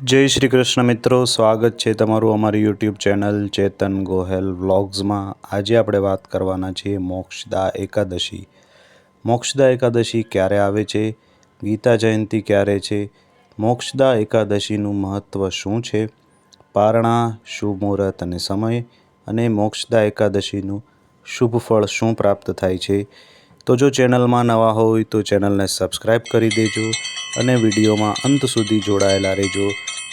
જય શ્રી કૃષ્ણ મિત્રો, સ્વાગત છે તમારું અમારી યુટ્યુબ ચેનલ ચેતન ગોહેલ વ્લોગ્સમાં આજે આપણે વાત કરવાના છીએ મોક્ષદા એકાદશી. મોક્ષદા એકાદશી ક્યારે આવે છે? ગીતા જયંતી ક્યારે છે? મોક્ષદા એકાદશીનું મહત્ત્વ શું છે? પારણા શુભ મુહૂર્ત અને સમય અને મોક્ષદા એકાદશીનું શુભ ફળ શું પ્રાપ્ત થાય છે? તો જો ચેનલમાં નવા હોય તો ચેનલને સબસ્ક્રાઈબ કરી દેજો અને વિડીયોમાં અંત સુધી જોડાયેલા રહેજો.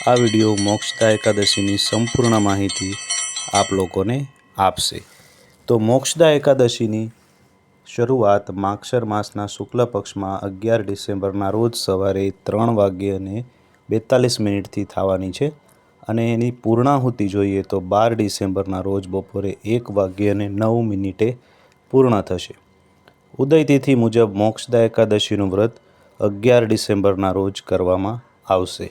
આ વીડિયો મોક્ષદા એકાદશીની સંપૂર્ણ માહિતી આપ લોકોને આપશે. તો મોક્ષદા એકાદશીની શરૂઆત માગશર માસના શુક્લ પક્ષમાં અગિયાર ડિસેમ્બરના રોજ સવારે ત્રણ વાગ્યે અને બેતાલીસ મિનિટથી થવાની છે અને એની પૂર્ણાહુતિ જોઈએ તો બાર ડિસેમ્બરના રોજ બપોરે એક વાગ્યે અને નવ મિનિટે પૂર્ણ થશે. ઉદયતિથિ મુજબ મોક્ષદા એકાદશીનું વ્રત અગિયાર ડિસેમ્બરના રોજ કરવામાં આવશે.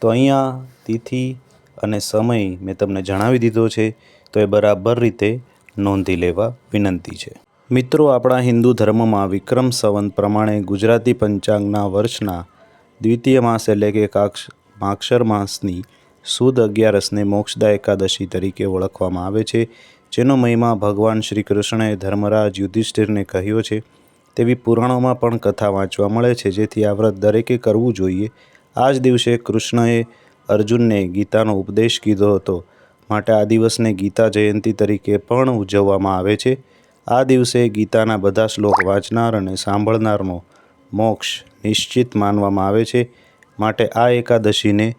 તો અહીંયા તિથિ અને સમય મેં તમને જણાવી દીધો છે, તો એ બરાબર રીતે નોંધી લેવા વિનંતી છે. મિત્રો, આપણા હિન્દુ ધર્મમાં વિક્રમ સંવંત પ્રમાણે ગુજરાતી પંચાંગના વર્ષના દ્વિતીય માસ એટલે કે કાક્ષ, માક્ષર માસની સુદ અગિયારસને મોક્ષદા એકાદશી તરીકે ઓળખવામાં આવે છે, જેનો મહિમા ભગવાન શ્રી કૃષ્ણએ ધર્મરાજ યુધિષ્ઠિરને કહ્યો છે. તેવી પુરાણોમાં પણ કથા વાંચવા મળે છે, જેથી આ વ્રત દરેકે કરવું જોઈએ આ જ દિવસે કૃષ્ણએ અર્જુનને ગીતાનો ઉપદેશ કીધો હતો. માટે આ દિવસને ગીતા જયંતી તરીકે પણ ઉજવવામાં આવે છે. આ દિવસે ગીતાના બધા શ્લોક વાંચનાર અને સાંભળનારનો મોક્ષ નિશ્ચિત માનવામાં આવે છે. માટે આ એકાદશીને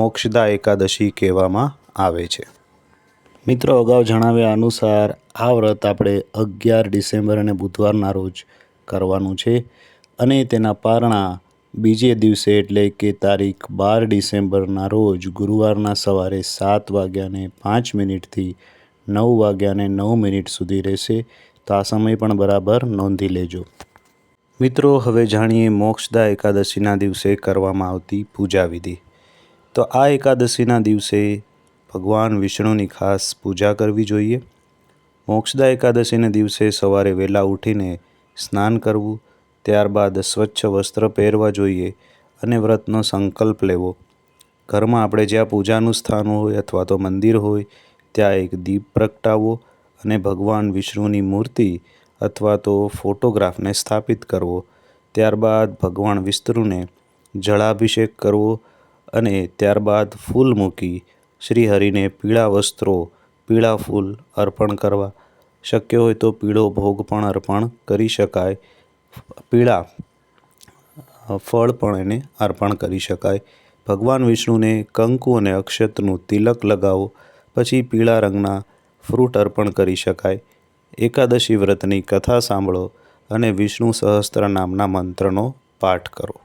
મોક્ષદા એકાદશી કહેવામાં આવે છે. મિત્રો, અગાઉ જણાવ્યા અનુસાર આ વ્રત આપણે અગિયાર ડિસેમ્બર અને બુધવારના રોજ કરવાનું છે. અને તેના પારણા બીજે દિવસે એટલે કે તારીખ બાર ડિસેમ્બરના રોજ ગુરુવારના સવારે સાત વાગ્યાને પાંચ મિનિટથી નવ વાગ્યાને નવ મિનિટ સુધી રહેશે. તો આ સમય પણ બરાબર નોંધી લેજો. મિત્રો, હવે જાણીએ મોક્ષદા એકાદશીના દિવસે કરવામાં આવતી પૂજા વિધિ. તો આ એકાદશીના દિવસે ભગવાન વિષ્ણુની ખાસ પૂજા કરવી જોઈએ. મોક્ષદા એકાદશીના દિવસે સવારે વહેલા ઉઠીને સ્નાન કરવું ત્યારબાદ સ્વચ્છ વસ્ત્ર પહેરવા જોઈએ અને વ્રતનો સંકલ્પ લેવો. ઘરમાં આપણે જ્યાં પૂજાનું સ્થાન હોય અથવા તો મંદિર હોય, ત્યાં એક દીપ પ્રગટાવવો અને ભગવાન વિષ્ણુની મૂર્તિ અથવા તો ફોટોગ્રાફને સ્થાપિત કરવો. ત્યારબાદ ભગવાન વિષ્ણુને જળાભિષેક કરવો અને ત્યારબાદ ફૂલ મૂકી શ્રી હરિને પીળા વસ્ત્રો, પીળા ફૂલ અર્પણ કરવા. શક્ય હોય તો પીળો ભોગ પણ અર્પણ કરી શકાય. પીળા ફળ પણ એને અર્પણ કરી શકાય. ભગવાન વિષ્ણુને કંકુ અને અક્ષતનું તિલક લગાવો, પછી પીળા રંગના ફ્રૂટ અર્પણ કરી શકાય. એકાદશી વ્રતની કથા સાંભળો અને વિષ્ણુ સહસ્ત્ર નામના મંત્રનો પાઠ કરો.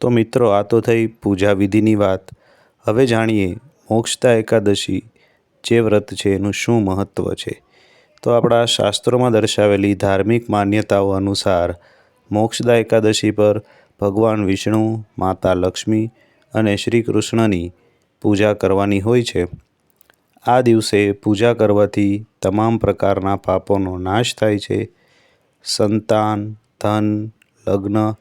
તો મિત્રો, આ તો થઈ પૂજા વિધિની વાત. હવે જાણીએ, મોક્ષતા એકાદશી જે વ્રત છે, એનું શું મહત્ત્વ છે? તો આપણા શાસ્ત્રોમાં દર્શાવેલી ધાર્મિક માન્યતાઓ અનુસાર મોક્ષદા એકાદશી પર ભગવાન વિષ્ણુ, માતા લક્ષ્મી અને શ્રી કૃષ્ણની પૂજા કરવાની હોય છે. આ દિવસે પૂજા કરવાથી તમામ પ્રકારના પાપોનો નાશ થાય છે. સંતાન, ધન, લગ્ન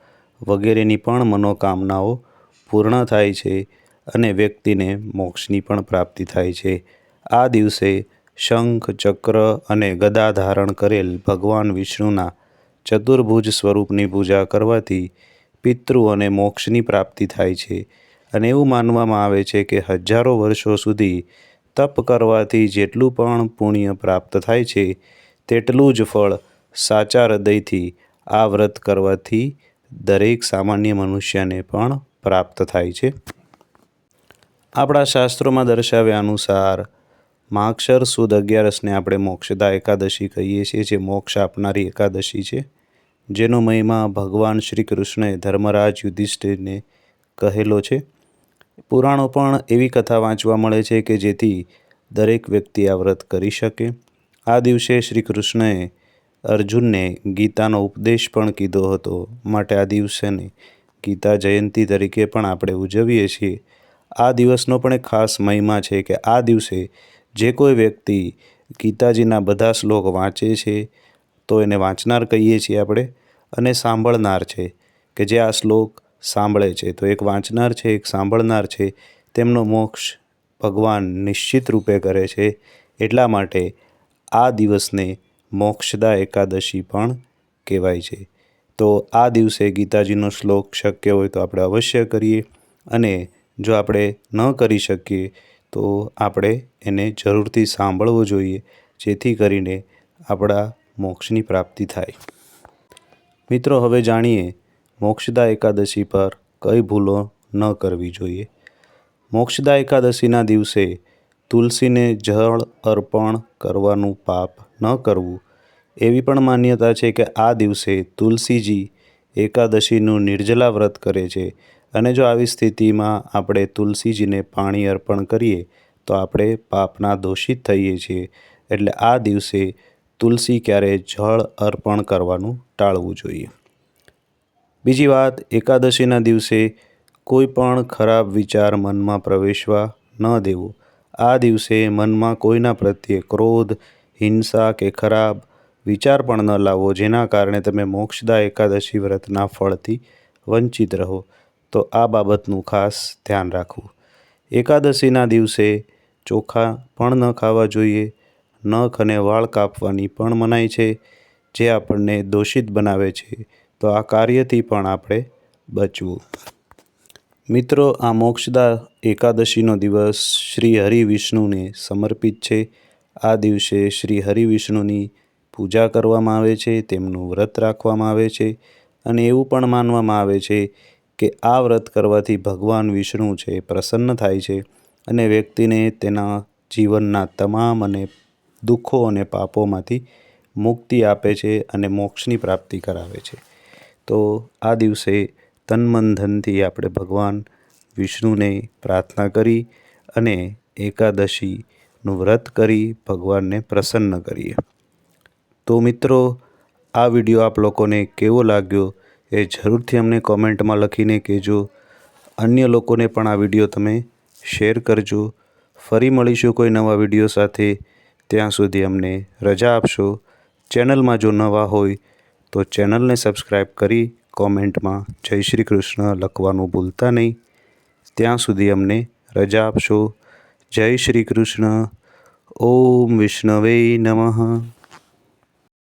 વગેરેની પણ મનોકામનાઓ પૂર્ણ થાય છે અને વ્યક્તિને મોક્ષની પણ પ્રાપ્તિ થાય છે. આ દિવસે શંખ, ચક્ર અને ગદા ધારણ કરેલ ભગવાન વિષ્ણુના ચતુર્ભુજ સ્વરૂપની પૂજા કરવાથી પિતૃ અને મોક્ષની પ્રાપ્તિ થાય છે. અને એવું માનવામાં આવે છે કે હજારો વર્ષો સુધી તપ કરવાથી જેટલું પણ પુણ્ય પ્રાપ્ત થાય છે, તેટલું જ ફળ સાચા હૃદયથી આ વ્રત કરવાથી દરેક સામાન્ય મનુષ્યને પણ પ્રાપ્ત થાય છે. આપણા શાસ્ત્રોમાં દર્શાવ્યા અનુસાર માગશર સુદ અગિયારસને આપણે મોક્ષદા એકાદશી કહીએ છીએ, જે મોક્ષ આપનારી એકાદશી છે. જેનો મહિમા ભગવાન શ્રી કૃષ્ણએ ધર્મરાજ યુધિષ્ઠિરને કહેલો છે. પુરાણો પણ એવી કથા વાંચવા મળે છે કે જેથી દરેક વ્યક્તિ આ વ્રત કરી શકે. આ દિવસે શ્રી કૃષ્ણએ અર્જુનને ગીતાનો ઉપદેશ પણ કીધો હતો. માટે આ દિવસેને ગીતા જયંતી તરીકે પણ આપણે ઉજવીએ છીએ. આ દિવસનો પણ એક ખાસ મહિમા છે કે આ દિવસે જે કોઈ વ્યક્તિ ગીતાજીના બધા શ્લોક વાંચે છે, તો એને વાંચનાર કહીએ છીએ આપણે અને સાંભળનાર છે કે જે આ શ્લોક સાંભળે છે. તો એક વાંચનાર છે, એક સાંભળનાર છે, તેમનો મોક્ષ ભગવાન નિશ્ચિત રૂપે કરે છે. એટલા માટે આ દિવસને મોક્ષદા એકાદશી પણ કહેવાય છે. તો આ દિવસે ગીતાજીનો શ્લોક શક્ય હોય તો આપણે અવશ્ય કરીએ અને જો આપણે ન કરી શકીએ તો આપણે એને જરૂરથી સાંભળવો જોઈએ, જેથી કરીને આપણા મોક્ષની પ્રાપ્તિ થાય. મિત્રો, હવે જાણીએ મોક્ષદા એકાદશી પર કઈ ભૂલો ન કરવી જોઈએ. મોક્ષદા એકાદશીના દિવસે તુલસીને જળ અર્પણ કરવાનું પાપ ન કરવું. એવી પણ માન્યતા છે કે આ દિવસે તુલસીજી એકાદશીનું નિર્જલા વ્રત કરે છે. અને જો આવી સ્થિતિમાં આપણે તુલસીજીને પાણી અર્પણ કરીએ, તો આપણે પાપના દોષિત થઈએ છીએ. એટલે આ દિવસે તુલસી ક્યારે જળ અર્પણ કરવાનું ટાળવું જોઈએ. બીજી વાત, એકાદશીના દિવસે કોઈ પણ ખરાબ વિચાર મનમાં પ્રવેશવા ન દેવો. આ દિવસે મનમાં કોઈના પ્રત્યે ક્રોધ, હિંસા કે ખરાબ વિચાર પણ ન લાવવો, જેના કારણે તમે મોક્ષદા એકાદશી વ્રતના ફળથી વંચિત રહો. તો આ બાબતનું ખાસ ધ્યાન રાખવું. એકાદશીના દિવસે ચોખા પણ ન ખાવા જોઈએ, નખ અને વાળ કાપવાની પણ મનાઈ છે. જે આપણને દોષિત બનાવે છે, તો આ કાર્યથી પણ આપણે બચવું. મિત્રો, આ મોક્ષદા એકાદશીનો દિવસ શ્રી હરિ વિષ્ણુને સમર્પિત છે. આ દિવસે શ્રી હરિ વિષ્ણુની પૂજા કરવામાં આવે છે, તેમનું વ્રત રાખવામાં આવે છે અને એવું પણ માનવામાં આવે છે કે આ વ્રત કરવાથી ભગવાન વિષ્ણુ છે પ્રસન્ન થાય છે અને વ્યક્તિને તેના જીવનના તમામ અને દુઃખો અને પાપોમાંથી મુક્તિ આપે છે અને મોક્ષની પ્રાપ્તિ કરાવે છે. તો આ દિવસે તન મન ધનથી આપણે ભગવાન વિષ્ણુને પ્રાર્થના કરી અને એકાદશીનું વ્રત કરી ભગવાનને પ્રસન્ન કરીએ. તો મિત્રો, આ વીડિયો આપ લોકોને કેવો લાગ્યો? એ જરૂરથી અમને કોમેન્ટમાં લખીને કહેજો. અન્ય લોકોને પણ આ વીડિયો તમે શેર કરજો. ફરી મળીશું કોઈ નવા વીડિયો સાથે. ત્યાં સુધી અમને રજા આપશો. ચેનલમાં જો નવા હોય તો ચેનલને સબસ્ક્રાઈબ કરી કોમેન્ટમાં જય શ્રી કૃષ્ણ લખવાનું ભૂલતા નહીં. ત્યાં સુધી અમને રજા આપશો. જય શ્રી કૃષ્ણ. ઓમ વિષ્ણવે નમઃ.